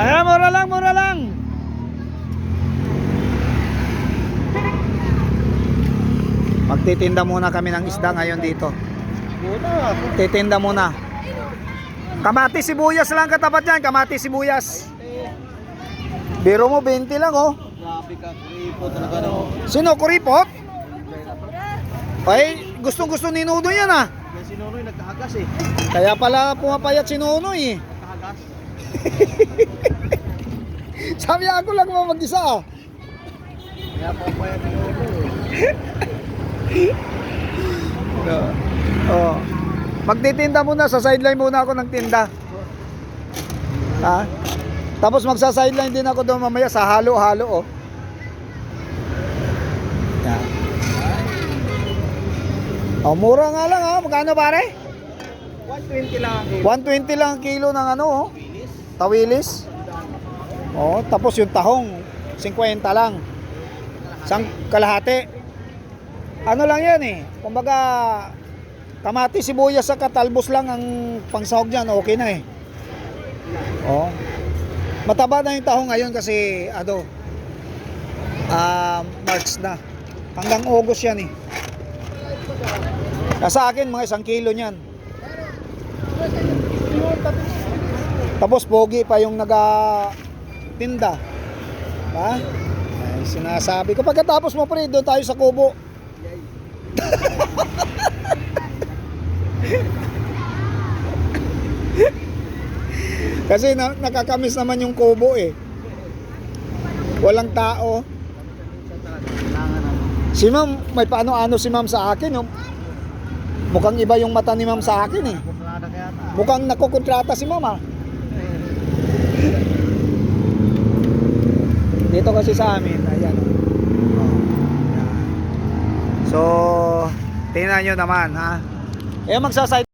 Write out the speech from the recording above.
Mura, mura lang, mura lang. Magtitinda muna kami ng isda ngayon dito. Titinda muna. Kamati sibuyas lang katapat yan, kamati sibuyas. Biro mo 20 lang oh. Grabe ka, kripo talaga no. Sino kuripot? Ay, gustong gusto ni Nuno yan ah. Yan si Nonoy nagkahagas eh. Kaya pala pumapayat si Nunoy eh. Sabi ako lang mo mag-isa ah. Kaya pa pa eh. Oh. Magtitinda muna sa sideline muna ako ng tinda. Ha? Tapos magsa-sideline din ako doon mamaya sa halo-halo oh. Yan. Oh, mura nga lang ha. Magkano pare? 120 lang ang kilo. 120 lang ang kilo ng ano oh. Tawilis. Oh, tapos yung tahong 50 lang. Sang kalahati. Ano lang yan eh. Kumbaga kamati sibuyas sa katalbos lang ang pangsahog diyan, okay na eh. Oh. Mataba na yung tahong ngayon kasi ano ah March na. Hanggang August yan eh. Sa akin mga isang kilo niyan. Tapos pogi pa yung naga tinda. Ha? Ay, sinasabi ko. Pagkatapos mo pre, doon tayo sa kubo. Kasi na, nakakamiss naman yung kubo eh. Walang tao. Ano. Si ma'am, may paano-ano si ma'am sa akin. Yung, mukhang iba yung mata ni ma'am sa akin eh. Mukhang nakukontrata si ma'am ah. Dito kasi sa amin, ayan. oh. So, tingnan nyo naman ha. Eh magsaside